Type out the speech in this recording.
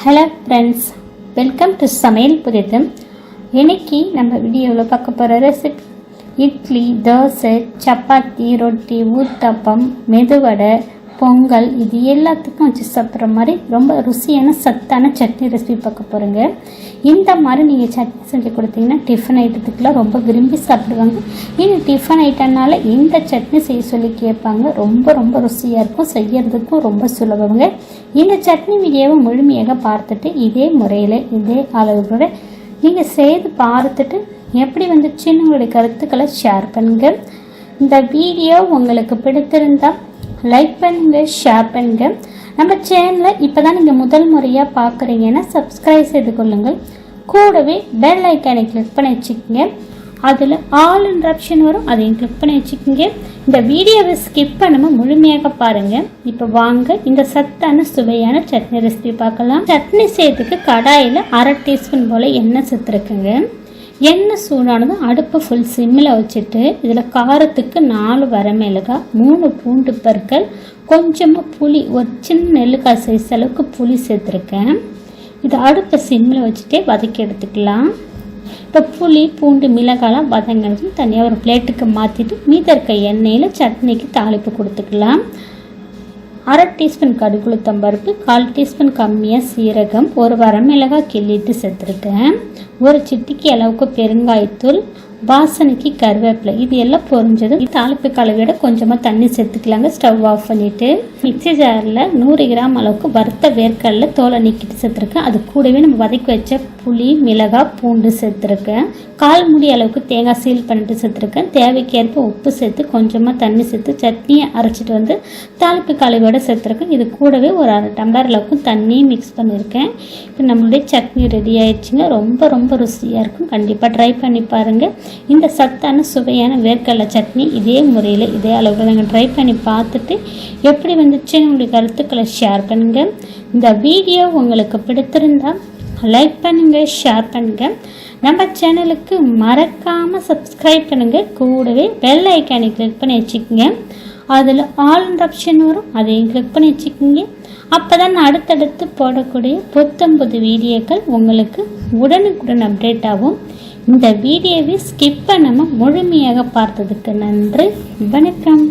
Hello friends welcome to சமையல் புரிதம் இன்னைக்கு நம்ம வீடியோவில் பார்க்க போகிற ரெசிபி இட்லி தோசை சப்பாத்தி ரொட்டி ஊத்தப்பம் மெதுவடை பொங்கல் இது எல்லாத்துக்கும் வச்சு சாப்பிட்ற மாதிரி ரொம்ப ருசியான சத்தான சட்னி ரெசிபி பார்க்க போகிறேங்க இந்த மாதிரி நீங்கள் சட்னி செஞ்சு கொடுத்தீங்கன்னா டிஃபன் ஐட்டத்துக்குலாம் ரொம்ப விரும்பி சாப்பிடுவாங்க. இது டிஃபன் ஐட்டம்னால இந்த சட்னி செய்ய சொல்லி கேட்பாங்க. ரொம்ப ரொம்ப ருசியாக இருக்கும். செய்யறதுக்கும் ரொம்ப சுலபங்க. இந்த சட்னி வீடியோவை முழுமையாக பார்த்துட்டு இதே முறையில் இதே அளவுகளோட நீங்கள் செய்து பார்த்துட்டு எப்படி வந்துச்சுன்னு உங்களுடைய கருத்துக்களை ஷேர் பண்ணுங்க. இந்த வீடியோ உங்களுக்கு பிடித்திருந்தால் லைக் பண்ணுங்க ஷேர் பண்ணுங்க. நம்ம சேனலை இப்போ தான் நீங்கள் முதல் முறையாக பார்க்குறீங்கன்னா சப்ஸ்கிரைப் செய்து கொள்ளுங்கள். கூடவே பெல் ஐக்கானை கிளிக் பண்ணி வச்சுக்கோங்க. அதில் ஆல் இன்ட்ரப்ஷன் வரும் அதையும் கிளிக் பண்ணி வச்சுக்கோங்க. இந்த வீடியோவை ஸ்கிப் பண்ணாமல் முழுமையாக பாருங்கள் இப்போ வாங்க இந்த சத்தான சுவையான சட்னி ரெசிபி பார்க்கலாம். சட்னி செய்யறதுக்கு கடாயில் அரை டீஸ்பூன் போல் எண்ணெய் சேர்த்துருக்குங்க. எண்ணெய் சூடானதும் அடுப்பை ஃபுல் சிம்மில் வச்சுட்டு இதில் காரத்துக்கு நாலு வரமிளகாய் மூணு பூண்டு பற்கள் கொஞ்சமாக புளி ஒரு சின்ன நெல்லுக்காய் சைஸ் அளவுக்கு புளி சேர்த்துருக்கேன். இதை அடுப்பை சிம்மில் வச்சுட்டே வதக்கி எடுத்துக்கலாம். இப்போ புளி பூண்டு மிளகாலாம் வதங்கினதும் தனியாக ஒரு பிளேட்டுக்கு மாற்றிட்டு மீத இருக்க எண்ணெயில் சட்னிக்கு தாளிப்பு கொடுத்துக்கலாம். அரை டீஸ்பூன் கடுகுளுத்தம்பருப்பு கால் டீஸ்பூன் கம்மியாக சீரகம் ஒரு வரமிளகாய் கிள்ளிட்டு சேர்த்துருக்கேன். ஒரு சிட்டிக்கு அளவுக்கு பெருங்காயத்தூள் வாசனைக்கு கருவேப்பிலை. இது எல்லாம் பொரிஞ்சதும் தாளிப்பு கலவையோட கொஞ்சமாக தண்ணி சேர்த்துக்கலாங்க. ஸ்டவ் ஆஃப் பண்ணிவிட்டு மிக்சி ஜாரில் நூறு கிராம் அளவுக்கு வறுத்த வேர்க்கடல தோலை நீக்கிட்டு சேர்த்துருக்கேன். அது கூடவே நம்ம வதக்கி வச்ச புளி மிளகாய் பூண்டு சேர்த்துருக்கேன். கால் முடி அளவுக்கு தேங்காய் சீல் பண்ணிட்டு சேர்த்துருக்கேன். தேவைக்கேற்ப உப்பு சேர்த்து கொஞ்சமாக தண்ணி சேர்த்து சட்னியை அரைச்சிட்டு வந்து தாளிப்பு கலவையோட சேர்த்துருக்கேன். இது கூடவே ஒரு அரை டம்ளர் அளவுக்கு தண்ணியும் மிக்ஸ் பண்ணியிருக்கேன். இப்போ நம்மளுடைய சட்னி ரெடி ஆயிடுச்சுங்க. ரொம்ப ரொம்ப ருசியாக இருக்கும். கண்டிப்பாக ட்ரை பண்ணி பாருங்கள் இந்த சத்தான சுவையான வேர்க்கடலை சட்னி இதே முறையில் இதே அளவுக்கு நாங்கள் ட்ரை பண்ணி பார்த்துட்டு எப்படி வந்துச்சுன்னு உங்களுடைய கருத்துக்களை ஷேர் பண்ணுங்கள் இந்த வீடியோ உங்களுக்கு பிடித்திருந்தால் லைக் பண்ணுங்கள் ஷேர் பண்ணுங்கள் நம்ம சேனலுக்கு மறக்காமல் சப்ஸ்கிரைப் பண்ணுங்கள் கூடவே பெல் ஐக்கானை கிளிக் பண்ணி வச்சுக்கோங்க. அதில் ஆல் ஆப்ஷன் வரும் அதையும் கிளிக் பண்ணி வச்சுக்கோங்க. அப்போ தான் அடுத்தடுத்து போடக்கூடிய புத்தம்புது வீடியோக்கள் உங்களுக்கு உடனுக்குடன் அப்டேட் ஆகும். இந்த வீடியோவை ஸ்கிப் பண்ணாமல் முழுமையாக பார்த்ததுக்கு நன்றி. வணக்கம்.